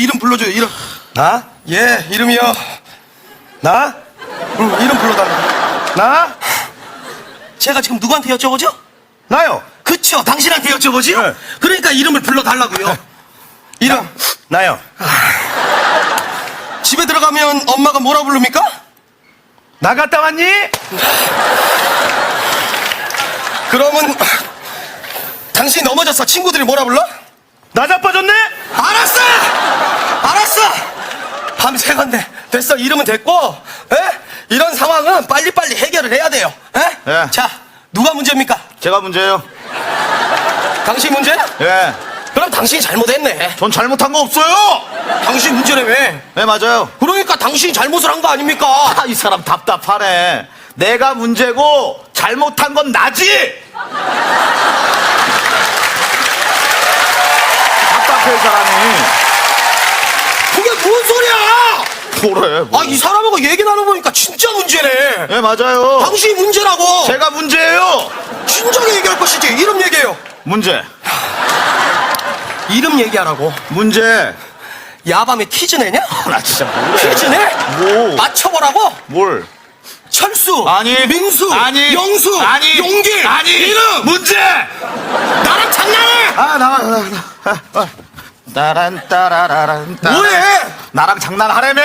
이름 불러줘요 이름 나? 예 이름이요 나? 응, 이름 불러달라고 나? 제가 지금 누구한테 여쭤보죠? 나요. 그쵸 당신한테 여쭤보지요? 네. 그러니까 이름을 불러달라고요 이름 나 요. 집에 들어가면 엄마가 뭐라 부릅니까? 나갔다 왔니? 그러면 당신이 넘어져서 친구들이 뭐라 불러? 나 자빠졌네? 밤새 건데 됐어 이름은 됐고 에? 이런 상황은 빨리빨리 해결을 해야 돼요 에? 예. 자 누가 문제입니까? 제가 문제예요. 당신 문제? 예. 그럼 당신이 잘못했네 전 잘못한 거 없어요. 당신 문제라며 네, 맞아요. 그러니까 당신이 잘못을 한 거 아닙니까? 아, 이 사람 답답하네. 내가 문제고 잘못한 건 나지. 답답해, 이 사람이. 그게 뭔 소리야! 뭐래? 뭐. 아 이 사람하고 얘기 나눠보니까 진짜 문제네 예, 맞아요. 당신이 문제라고 제가 문제예요. 진작에 얘기할 것이지 이름 얘기해요 문제. 이름 얘기하라고 문제. 야밤에 퀴즈 내냐? 나 진짜 뭐래? 퀴즈 내? 뭐? 맞춰보라고? 뭘? 철수 아니. 민수 아니. 영수 아니. 용기 아니. 이름 문제. 나랑 장난해 아, 나와, 나와, 나와. 따란 따라라란 따란. 뭐해 나랑 장난하라며?